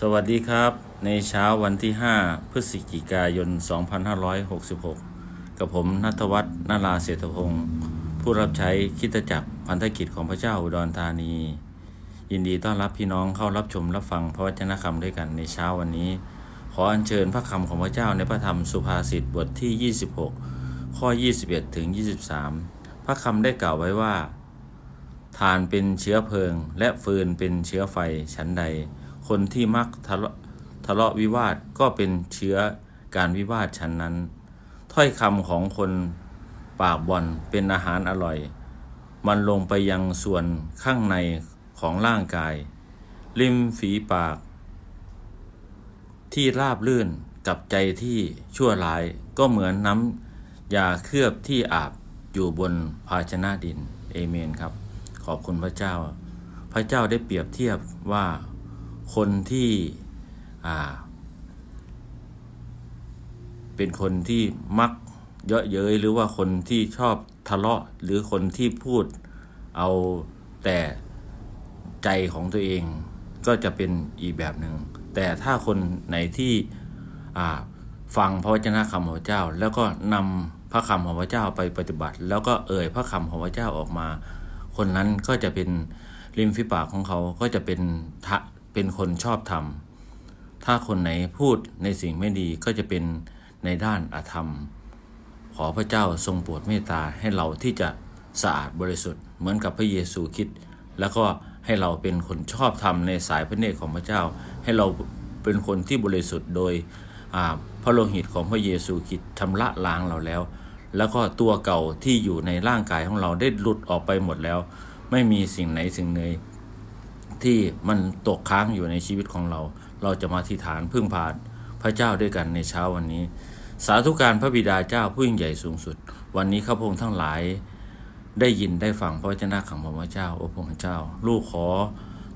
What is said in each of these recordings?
สวัสดีครับ ในเช้าวันที่ 5 พฤศจิกายน 2566 กับผมนัทวัฒน์นาราเศรษฐพงศ์ผู้รับใช้คิดจักรพันธกิจของพระเจ้าอุดรธานี ยินดีต้อนรับพี่น้องเข้ารับชมรับฟังพระวจนะคำด้วยกันในเช้าวันนี้ ขออัญเชิญพระคำของพระเจ้าในพระธรรมสุภาษิตบทที่ 26 ข้อ 21 ถึง 23 พระคำได้กล่าวไว้ว่า ทานเป็นเชื้อเพลิง และฟืนเป็นเชื้อไฟชั้นใด คนที่มักทะเลาะทะเลาะวิวาทก็เป็นเชื้อการวิวาทชั้นนั้น ถ้อยคำของคนปากบ่อนเป็นอาหารอร่อย มันลงไปยังส่วนข้างในของร่างกาย ริมฝีปาก ที่ราบลื่นกับใจที่ชั่วร้ายก็เหมือนน้ำยาเคลือบที่อาบอยู่บนภาชนะดิน เอเมนครับ ขอบคุณพระเจ้า พระเจ้าได้เปรียบเทียบว่า คนที่เป็นคนที่มักเยอะเย้ยหรือว่าคนที่ชอบทะเลาะหรือคนที่พูดเอาแต่ใจของตัวเองก็จะเป็นอีกแบบหนึ่งแต่ถ้าคนไหนที่ฟังพระวจนะคำของพระเจ้า แล้วก็นำพระคำของพระเจ้าไปปฏิบัติ แล้วก็เอ่ยพระคำของพระเจ้าออกมา คนนั้นก็จะเป็นริมฝีปากของเขาก็จะเป็นทะ เป็นคนชอบธรรม ถ้าคนไหนพูดในสิ่งไม่ดีก็จะเป็นในด้านอาธรรม ขอพระเจ้าทรงโปรดเมตตาให้เราที่จะสะอาดบริสุทธิ์เหมือนกับพระเยซูคริดแล้วก็ให้เราเป็นคนชอบธรรมในสายพระเนตรของพระเจ้า ให้เราเป็นคนที่บริสุทธิ์โดยพระโลหิตของพระเยซูคริดชำระล้างเราแล้ว แล้วก็ตัวเก่าที่อยู่ในร่างกายของเราได้หลุดออกไปหมดแล้ว ไม่มีสิ่งไหนสิ่งใด ที่มันตกค้างอยู่ในชีวิตของเรา เราจะมาที่ฐานพึ่งพาพระเจ้าด้วยกันในเช้าวันนี้ สาธุการพระบิดาเจ้าผู้ยิ่งใหญ่สูงสุด วันนี้ข้าพงทั้งหลายได้ยินได้ฟังพระวจนะของพระเจ้าโอ้พระเจ้า ลูกขอ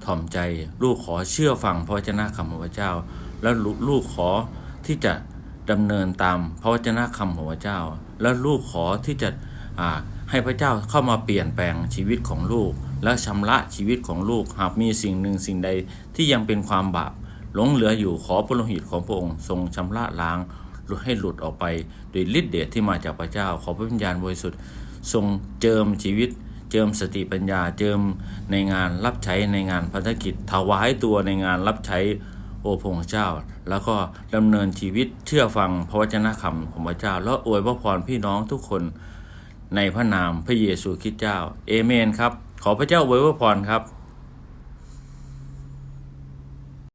ถ่อมใจ ลูกขอเชื่อฟังพระวจนะคำของพระเจ้า แล้วลูกขอที่จะดำเนินตามพระวจนะคำของพระเจ้า แล้วลูกขอที่จะให้พระเจ้าเข้ามาเปลี่ยนแปลงชีวิตของลูก และชำระชีวิตของลูกหากมีสิ่งหนึ่งสิ่งใดที่ยังเป็นความบาปหลงเหลืออยู่ขอพระโลหิตของพระองค์ทรงชำระล้างให้หลุดออกไปโดยฤทธิเดชที่มาจากพระเจ้า ขอพระวิญญาณบริสุทธิ์ทรงเจิมชีวิต เจิมสติปัญญาเจิมในงานรับใช้ในงานพันธกิจถวายตัวในงานรับใช้โอพระเจ้า แล้วก็ดำเนินชีวิตเชื่อฟังพระวจนะคำของพระเจ้า แล้วอวยพระพรพี่น้องทุกคนในพระนามพระเยซูคริสต์เจ้า เอเมนครับ ขอพระเจ้าอวยพระพรครับ